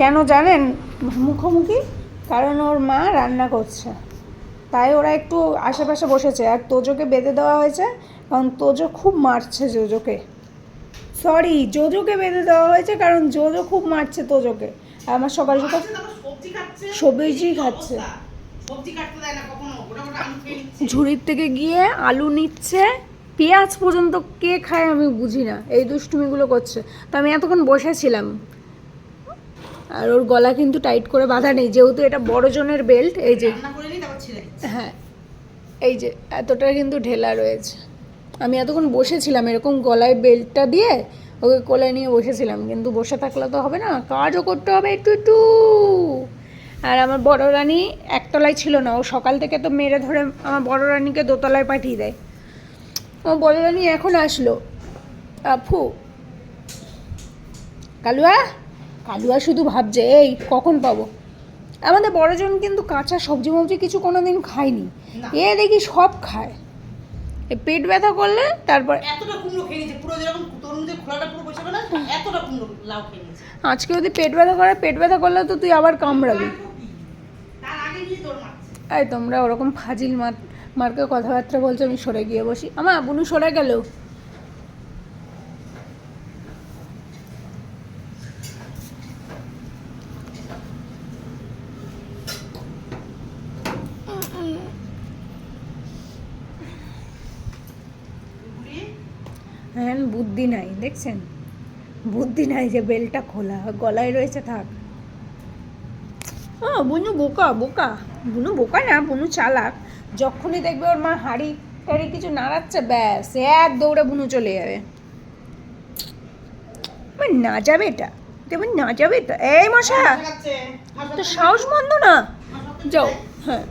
কেন জানেন? মুখোমুখি? কারণ ওর মা রান্না করছে। তাই ওরা একটু আশেপাশে বসেছে। আর তোজোকে বেঁধে দেওয়া হয়েছে। কারণ তোজো খুব মারছে জোজোকে। সরি জোজোকে বেঁধে দেওয়া হয়েছে কারণ জোজো খুব মারছে তোজোকে। আর আমার সকাল সকাল সবজি খাচ্ছে। ঝুড়ির থেকে গিয়ে আলু নিচ্ছে। পেঁয়াজ পর্যন্ত কে খায় আমি বুঝি না। এই দুষ্টুমিগুলো করছে। তো আমি এতক্ষণ বসেছিলাম আর ওর গলা কিন্তু টাইট করে বাঁধা নেই যেহেতু এটা বড় জনের বেল্ট এই যে হ্যাঁ এই যে এতটা কিন্তু ঢেলা রয়েছে। আমি এতক্ষণ বসেছিলাম এরকম গলায় বেল্টটা দিয়ে ওকে কোলে নিয়ে বসেছিলাম কিন্তু বসে থাকলে তো হবে না কাজও করতে হবে একটু একটু। আর আমার বড় রানী একতলায় ছিল না ও সকাল থেকে তো মেরে ধরে আমার বড় রানীকে দোতলায় পাঠিয়ে দেয়। আমার বড় রানী এখন আসলো। আফু কালুয়া? কালুয়া শুধু ভাবছে এই কখন পাবো? আমাদের বড়জন কিন্তু কাঁচা সবজি মবজি কিছু কোনো দিন খায়নি এ দেখি সব খায়। এ পেট ব্যথা করলে তারপর আজকে যদি পেট ব্যথা করে পেট ব্যথা করলে তো তুই আবার কামড়াবি। এই তোমরা ওরকম ফাজিল মার মার্কে কথাবার্তা বলছো আমি সরে গিয়ে বসি। আমার বুনু সরে গেল। হ্যাঁ বুদ্ধি নাই, দেখছেন? বুদ্ধি নাই যে বেলটা খোলা, গলায় রয়েছে থাক। ও বুনু বোকা বোকা। বুনু বোকা না, বুনু চালাক। যখনই দেখবে ওর মা হাড়ি টাড়ি কিছু নাড়াচ্ছে, ব্যাস, এক দৌড়ে বুনু চলে যাবে। আমার না যাবে এটা? তেমন না যাবে এটা? এই মশা! তো সাহস মন্দ না? যাও হ্যাঁ।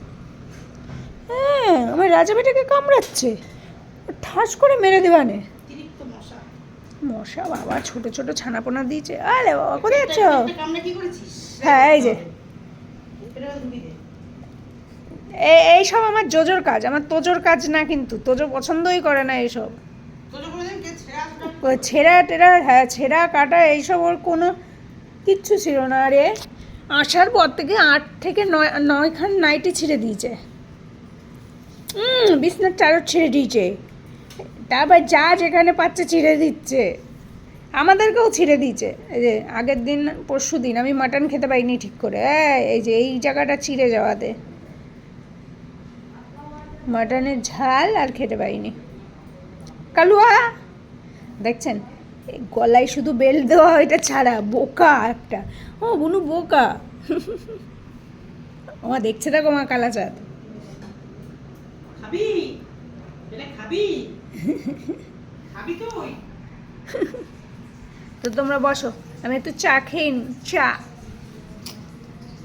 হ্যাঁ আমার রাজা বেটাকে কামড়াচ্ছে। ঠাস করে মেরে দেবানে। মশা বাবা ছোট ছোট ছানাপোনা দিয়েছে। আরে বাবা কোথায় যাচ্ছ? হ্যাঁ, এই যে। দে। এইসব আমার জোজোর কাজ আমার তোজোর কাজ না কিন্তু তোজো পছন্দই করে না এইসব। ছেড়ে টেরা হ্যাঁ ছেঁড়া কাটা এইসব ওর কোনো কিচ্ছু ছিল না। আরে আসার পর থেকে আট থেকে নয় নয়খান নাইটি ছিঁড়ে দিয়েছে। হুম বিছনার চাদর ছিঁড়ে দিয়েছে। তারপর যা যেখানে পাচ্ছে ছিঁড়ে দিচ্ছে। আমাদেরকেও ছিঁড়ে দিয়েছে। এই যে আগের দিন পরশু দিন আমি মাটন খেতে পাইনি ঠিক করে। এই, এই যে এই জায়গাটা ছিঁড়ে যাওয়াতে। মাটনের ঝাল আর খেতে পাইনি কালুয়া! দেখছেন? গলায় শুধু বেল দেওয়া এটা ছাড়া বোকা একটা। ও বুনু বোকা। আমার দেখছে দেখো মা কালাচাঁদ। খাবি? খাবি? তো তোমরা বসো আমি একটু চা খেয়ে চা।